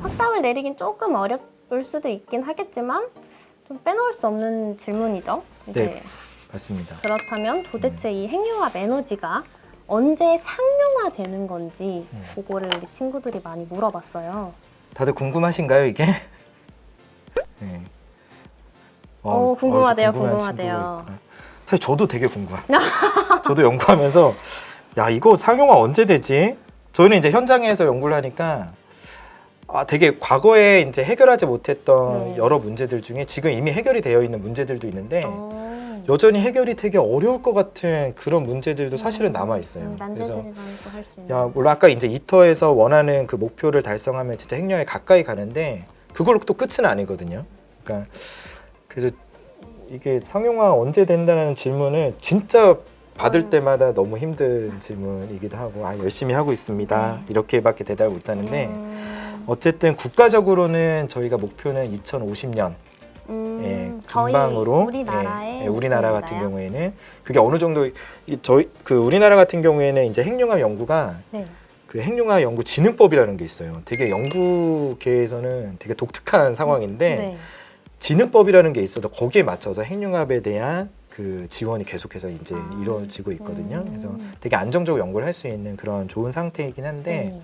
확답을 내리긴 조금 어려울 수도 있긴 하겠지만 좀 빼놓을 수 없는 질문이죠. 이제 네. 맞습니다. 그렇다면 도대체 이 핵융합 에너지가 언제 상용화되는 건지 음. 그거를 우리 친구들이 많이 물어봤어요. 다들 궁금하신가요 이게? 네. 어, 궁금하대요, 또 궁금한 궁금하대요. 사실 저도 되게 궁금해요. 저도 연구하면서 야 이거 상용화 언제 되지? 저희는 이제 현장에서 연구를 하니까 아 되게 과거에 이제 해결하지 못했던 네. 여러 문제들 중에 지금 이미 해결이 되어 있는 문제들도 있는데 어. 여전히 해결이 되게 어려울 것 같은 그런 문제들도 사실은 남아 있어요. 음, 그래서 난제들이랑 또할 수 있는. 야 물론 아까 이제 이터에서 원하는 그 목표를 달성하면 진짜 핵량에 가까이 가는데 그걸로 또 끝은 아니거든요. 그러니까 그래서 이게 상용화 언제 된다는 질문을 진짜 받을 음. 때마다 너무 힘든 질문이기도 하고 아 열심히 하고 있습니다 네. 이렇게밖에 대답을 못하는데 음, 어쨌든 국가적으로는 저희가 목표는 2050년 음, 예, 저희 금방으로 우리나라의 예, 예, 우리나라 같은 목표인가요? 경우에는 그게 어느 정도 이 저희 그 우리나라 같은 경우에는 이제 핵융합 연구가 네. 그 핵융합 연구 진흥법이라는 게 있어요. 되게 연구계에서는 되게 독특한 상황인데 네. 진흥법이라는 게 있어서 거기에 맞춰서 핵융합에 대한 그 지원이 계속해서 이제 아. 이루어지고 있거든요. 음. 그래서 되게 안정적으로 연구를 할 수 있는 그런 좋은 상태이긴 한데 네.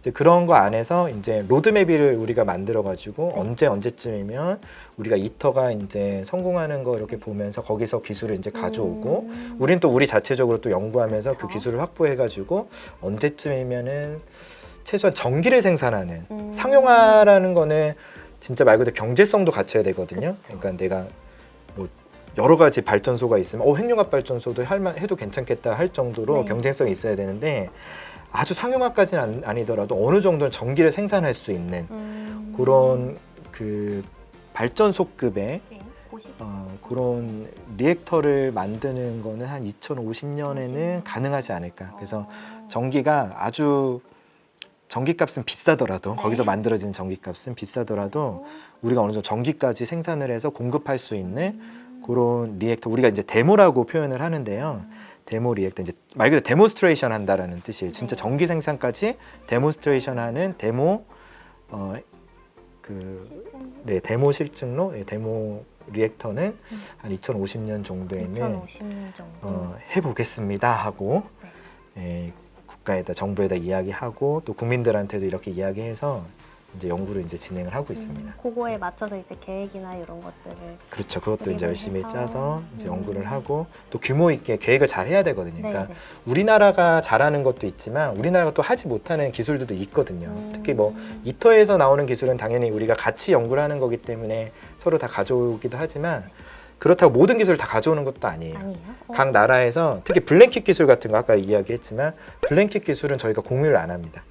이제 그런 거 안에서 이제 로드맵을 우리가 만들어 가지고 네. 언제 언제쯤이면 우리가 이터가 이제 성공하는 거 이렇게 보면서 거기서 기술을 이제 가져오고 음. 우린 또 우리 자체적으로 또 연구하면서 그 그쵸. 기술을 확보해 가지고 언제쯤이면은 최소한 전기를 생산하는 음. 상용화라는 거는 진짜 말 그대로 경제성도 갖춰야 되거든요. 그쵸. 그러니까 내가 뭐 여러 가지 발전소가 있으면 어 핵융합 발전소도 할만 해도 괜찮겠다 할 정도로 네. 경쟁성이 있어야 되는데 아주 상용화까지는 아니- 아니더라도 어느 정도는 전기를 생산할 수 있는 음. 그런 그 발전소급의 네, 어, 그런 리액터를 만드는 거는 한 2050년에는 가능하지 않을까. 그래서 어. 전기가 아주 전기값은 비싸더라도 네. 거기서 만들어지는 전기값은 비싸더라도 우리가 어느 정도 전기까지 생산을 해서 공급할 수 있는 그런 리액터 우리가 이제 데모라고 표현을 하는데요. 데모 리액터 이제 말 그대로 데모스트레이션 한다라는 뜻이에요. 진짜 네. 전기 생산까지 데모스트레이션 하는 데모 어그 네, 데모 실증로 네, 데모 리액터는 한 2050년 정도에는 2050년 정도. 어, 해보겠습니다 하고 예, 국가에다 정부에다 이야기하고 또 국민들한테도 이렇게 이야기해서 이제 연구를 이제 진행을 하고 있습니다. 음, 그거에 맞춰서 이제 계획이나 이런 것들을 그렇죠. 그것도 이제 열심히 해서. 짜서 이제 음. 연구를 하고 또 규모 있게 계획을 잘 해야 되거든요. 네, 그러니까 네. 우리나라가 잘하는 것도 있지만 우리나라가 또 하지 못하는 기술들도 있거든요. 음. 특히 뭐 이터에서 나오는 기술은 당연히 우리가 같이 연구를 하는 거기 때문에 서로 다 가져오기도 하지만 그렇다고 모든 기술을 다 가져오는 것도 아니에요. 아니에요? 어. 각 나라에서 특히 블랭킷 기술 같은 거 아까 이야기했지만 블랭킷 기술은 저희가 공유를 안 합니다.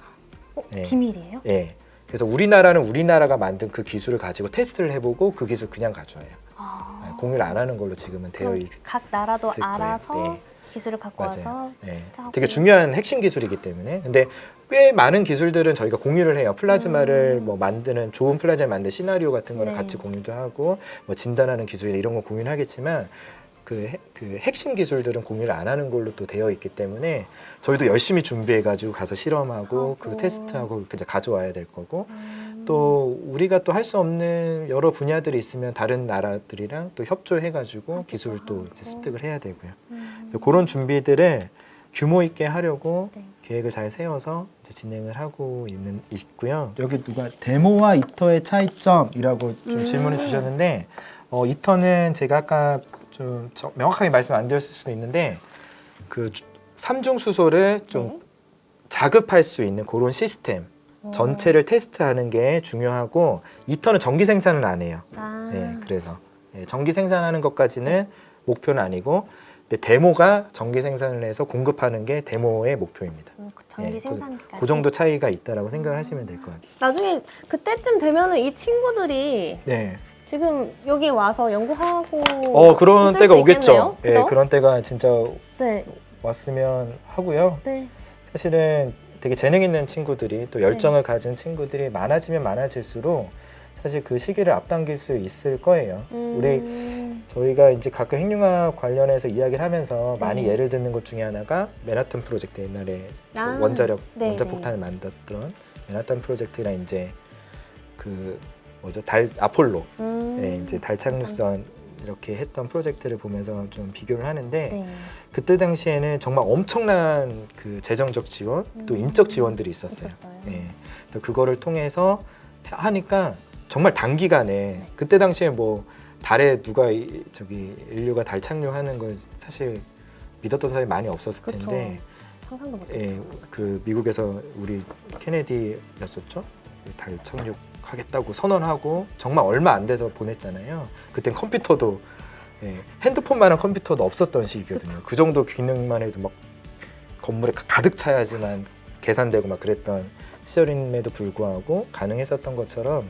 어, 네. 비밀이에요? 예. 그래서 우리나라는 우리나라가 만든 그 기술을 가지고 테스트를 해보고 그 기술 그냥 가져와요. 아. 예, 공유를 안 하는 걸로 지금은 되어 있을 각 나라도 거예요. 알아서 네. 기술을 갖고. 와서 예. 테스트하고 되게 중요한 핵심 기술이기 때문에 근데 꽤 많은 기술들은 저희가 공유를 해요. 플라즈마를 음. 뭐 만드는 좋은 플라즈마 만드는 시나리오 같은 거를 네. 같이 공유도 하고 뭐 진단하는 기술 이런 거 공유는 하겠지만 그, 핵- 그 핵심 기술들은 공유를 안 하는 걸로 또 되어 있기 때문에 저희도 열심히 준비해 가지고 가서 실험하고 그 하고. 테스트하고 이제 가져와야 될 거고 음. 또 우리가 또 할 수 없는 여러 분야들이 있으면 다른 나라들이랑 또 협조해 가지고 기술을 또 이제 습득을 해야 되고요. 음. 그래서 그런 준비들을 규모 있게 하려고 네. 계획을 잘 세워서 이제 진행을 하고 있는 있고요. 여기 누가 데모와 이터의 차이점이라고 좀 음. 질문을 주셨는데 어, 이터는 제가 아까 좀 저- 명확하게 말씀 안 드렸을 수도 있는데 그 주- 삼중 수소를 좀 네. 자급할 수 있는 그런 시스템 어. 전체를 테스트하는 게 중요하고 이터는 전기 생산은 안 해요. 아. 네, 그래서 예, 전기 생산하는 것까지는 목표는 아니고 근데 데모가 전기 생산을 해서 공급하는 게 데모의 목표입니다. 음, 그 전기 예, 생산까지. 그 정도 차이가 있다라고 생각을 하시면 될 것 같아요. 나중에 그때쯤 되면은 이 친구들이 네. 지금 여기 와서 연구하고 어 그런 있을 때가 수 오겠죠. 있겠네요. 예, 그죠? 그런 때가 진짜 네, 왔으면 하고요. 네. 사실은 되게 재능 있는 친구들이 또 열정을 네. 가진 친구들이 많아지면 많아질수록 사실 그 시기를 앞당길 수 있을 거예요. 음, 우리 저희가 이제 가끔 핵융합 관련해서 이야기를 하면서 많이 네. 예를 듣는 것 중에 하나가 맨하탄 프로젝트 옛날에 그 아, 원자력 네, 원자폭탄을 만들었던 맨하탄 프로젝트랑 이제 그 뭐죠 달 아폴로 음. 예, 이제 달 착륙선 이렇게 했던 프로젝트를 보면서 좀 비교를 하는데 네. 그때 당시에는 정말 엄청난 그 재정적 지원 또 음. 인적 지원들이 있었어요. 있었어요. 예. 그래서 그거를 통해서 하니까 정말 단기간에 그때 당시에 뭐 달에 누가 이- 저기 인류가 달 착륙하는 걸 사실 믿었던 사람이 많이 없었을 그쵸. 텐데 상상도 못했죠. 예, 그 미국에서 우리 케네디였었죠. 그달 착륙 하겠다고 선언하고 정말 얼마 안 돼서 보냈잖아요. 그땐 컴퓨터도 예, 핸드폰만 한 컴퓨터도 없었던 시기거든요. 그 정도 기능만 해도 막 건물에 가- 가득 차야지만 계산되고 막 그랬던 시절임에도 불구하고 가능했었던 것처럼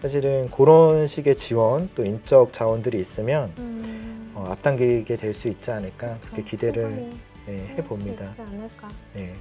사실은 그런 식의 지원 또 인적 자원들이 있으면 음. 어, 앞당기게 될 수 있지 않을까 그렇게 좀 기대를 예, 해봅니다. 네.